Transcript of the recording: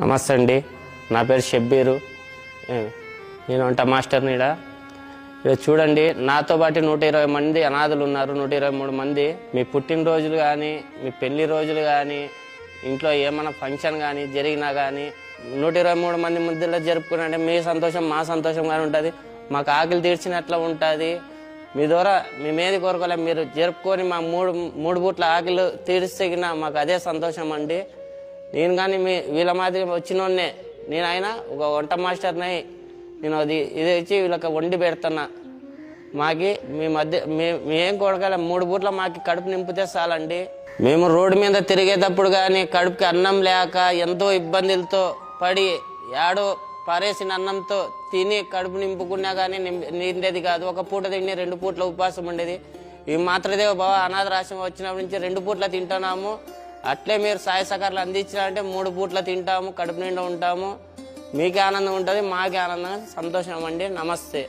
నమస్తే అండి. నా పేరు షబ్బీరు. నేను వంట మాస్టర్ని ఈడ ఇక చూడండి నాతో పాటు నూట ఇరవై మంది అనాథులు ఉన్నారు. నూట ఇరవై మూడు మంది. మీ పుట్టినరోజులు కానీ మీ పెళ్ళి రోజులు కానీ ఇంట్లో ఏమైనా ఫంక్షన్ కానీ జరిగినా కానీ నూట ఇరవై మూడు మంది మధ్యలో జరుపుకున్నాంటే మీ సంతోషం మా సంతోషంగానే ఉంటుంది. మాకు ఆకలి తీర్చినట్లు ఉంటుంది. మీ ద్వారా మేమేది కోరుకోలే మీరు జరుపుకొని మా మూడు మూడు పూట్ల ఆకలి తీర్చిగిన మాకు అదే సంతోషం అండి. నేను కానీ మీ వీళ్ళ మాదిరి వచ్చినోడ్నే. నేను అయినా ఒక వంట మాస్టర్ని నేను అది ఇది వచ్చి వీళ్ళకి వండి పెడుతున్నా. మాకి మీ మధ్య మే- మేం కొడగలం మూడు పూట్ల మాకి కడుపు నింపితే చాలండి. మేము రోడ్డు మీద తిరిగేటప్పుడు కానీ కడుపుకి అన్నం లేక ఎంతో ఇబ్బందులతో పడి యాడో పారేసిన అన్నంతో తిని కడుపు నింపుకున్నా కానీ నిండేది కాదు. ఒక పూట తిండి రెండు పూట్ల ఉపవాసం ఉండేది. ఈ మాత్రదేవ బావ అనాథరాశ్రమం వచ్చినప్పటి నుంచి రెండు పూట్ల తింటున్నాము. అట్లే మీరు సాయ సహకారాలు అందించారంటే మూడు పూట్ల తింటాము కడుపు నిండా ఉంటాము. మీకే ఆనందం ఉంటుంది మాకే ఆనందం సంతోషం అండి. నమస్తే.